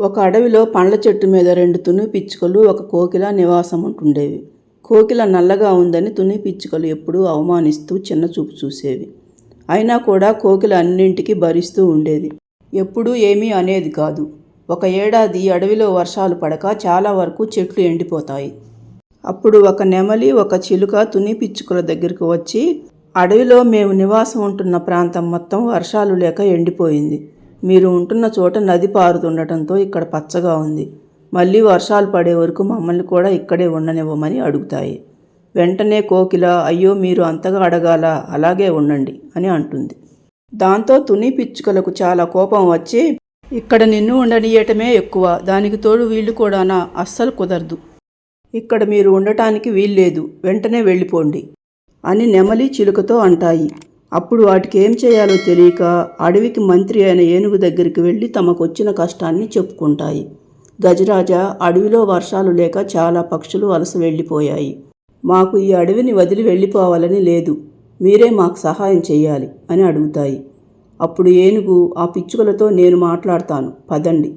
ఒక అడవిలో పండ్ల చెట్టు మీద రెండు తుని పిచ్చుకలు ఒక కోకిల నివాసం ఉంటుండేవి. కోకిల నల్లగా ఉందని తుని పిచ్చుకలు ఎప్పుడూ అవమానిస్తూ చిన్న చూపు చూసేవి. అయినా కూడా కోకిల అన్నింటికి భరిస్తూ ఉండేది. ఎప్పుడూ ఏమీ అనేది కాదు. ఒక ఏడాది అడవిలో వర్షాలు పడక చాలా వరకు చెట్లు ఎండిపోతాయి. అప్పుడు ఒక నెమలి ఒక చిలుక తుని పిచ్చుకల దగ్గరికి వచ్చి అడవిలో మేము నివాసం ఉంటున్న ప్రాంతం మొత్తం వర్షాలు లేక ఎండిపోయింది. మీరు ఉంటున్న చోట నది పారుతుండటంతో ఇక్కడ పచ్చగా ఉంది. మళ్ళీ వర్షాలు పడే వరకు మమ్మల్ని కూడా ఇక్కడే ఉండనివ్వమని అడుగుతాయి. వెంటనే కోకిల అయ్యో మీరు అంతగా అడగాల అలాగే ఉండండి అని అంటుంది. దాంతో తుని పిచ్చుకలకు చాలా కోపం వచ్చి ఇక్కడ నిన్ను ఉండనియటమే ఎక్కువ దానికి తోడు వీళ్ళు కూడానా? అస్సలు కుదరదు. ఇక్కడ మీరు ఉండటానికి వీల్లేదు వెంటనే వెళ్ళిపోండి అని నెమలి చిలుకతో అంటాయి. అప్పుడు వాటికి ఏం చేయాలో తెలియక అడవికి మంత్రి అయిన ఏనుగు దగ్గరికి వెళ్ళి తమకొచ్చిన కష్టాన్ని చెప్పుకుంటాయి. గజరాజ అడవిలో వర్షాలు లేక చాలా పక్షులు వలస వెళ్ళిపోయాయి. మాకు ఈ అడవిని వదిలి వెళ్ళిపోవాలని లేదు. మీరే మాకు సహాయం చేయాలి అని అడుగుతాయి. అప్పుడు ఏనుగు ఆ పిచ్చుకలతో నేను మాట్లాడతాను. పదండి.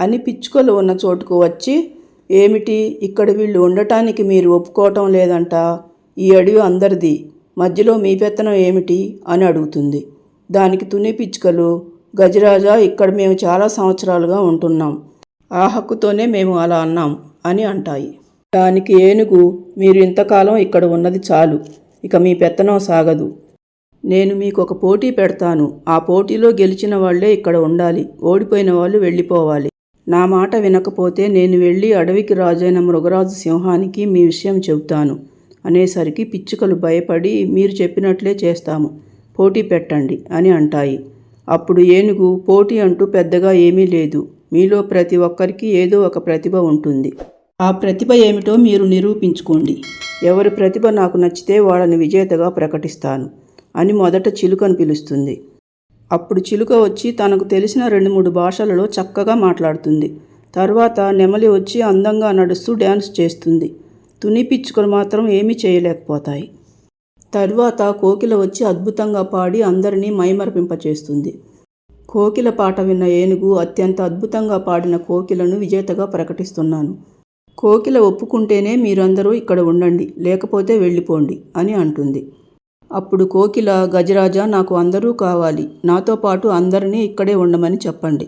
అని పిచ్చుకలు ఉన్న చోటుకు వచ్చి ఏమిటి? ఇక్కడ వీళ్ళు ఉండటానికి మీరు ఒప్పుకోవటం లేదంట. ఈ అడవి అందరిది మధ్యలో మీ పెత్తనం ఏమిటి? అని అడుగుతుంది. దానికి తుని పిచ్చుకలు గజరాజా ఇక్కడ మేము చాలా సంవత్సరాలుగా ఉంటున్నాం. ఆ హక్కుతోనే మేము అలా అన్నాం అని అంటాయి. దానికి ఏనుగు మీరు ఇంతకాలం ఇక్కడ ఉన్నది చాలు ఇక మీ పెత్తనం సాగదు. నేను మీకు ఒక పోటీ పెడతాను. ఆ పోటీలో గెలిచిన వాళ్ళే ఇక్కడ ఉండాలి ఓడిపోయిన వాళ్ళు వెళ్ళిపోవాలి. నా మాట వినకపోతే నేను వెళ్ళి అడవికి రాజైన మృగరాజు సింహానికి మీ విషయం చెబుతాను. అనేసరికి పిచ్చుకలు భయపడి మీరు చెప్పినట్లే చేస్తాము. పోటీ పెట్టండి అని అంటాయి. అప్పుడు ఏనుగు పోటీ అంటూ పెద్దగా ఏమీ లేదు. మీలో ప్రతి ఒక్కరికి ఏదో ఒక ప్రతిభ ఉంటుంది. ఆ ప్రతిభ ఏమిటో మీరు నిరూపించుకోండి. ఎవరి ప్రతిభ నాకు నచ్చితే వాళ్ళని విజేతగా ప్రకటిస్తాను అని మొదట చిలుకను పిలుస్తుంది. అప్పుడు చిలుక వచ్చి తనకు తెలిసిన రెండు మూడు భాషలలో చక్కగా మాట్లాడుతుంది. తర్వాత నెమలి వచ్చి అందంగా నడుస్తూ డ్యాన్స్ చేస్తుంది. తుని పిచ్చుకలు మాత్రం ఏమీ చేయలేకపోతాయి. తరువాత కోకిల వచ్చి అద్భుతంగా పాడి అందరినీ మైమరపింపచేస్తుంది. కోకిల పాట విన్న ఏనుగు అత్యంత అద్భుతంగా పాడిన కోకిలను విజేతగా ప్రకటిస్తున్నాను. కోకిల ఒప్పుకుంటేనే మీరందరూ ఇక్కడ ఉండండి లేకపోతే వెళ్ళిపోండి అని అంటుంది. అప్పుడు కోకిల గజరాజా నాకు అందరూ కావాలి నాతో పాటు అందరినీ ఇక్కడే ఉండమని చెప్పండి.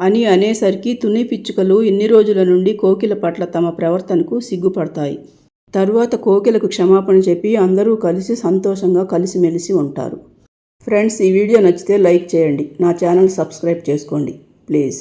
అని అనేసరికి తుని పిచ్చుకలు ఇన్ని రోజుల నుండి కోకిల పట్ల తమ ప్రవర్తనకు సిగ్గుపడతాయి. తరువాత కోకిలకు క్షమాపణ చెప్పి అందరూ కలిసి సంతోషంగా కలిసిమెలిసి ఉంటారు. ఫ్రెండ్స్ ఈ వీడియో నచ్చితే లైక్ చేయండి. నా ఛానల్ సబ్స్క్రైబ్ చేసుకోండి. ప్లీజ్.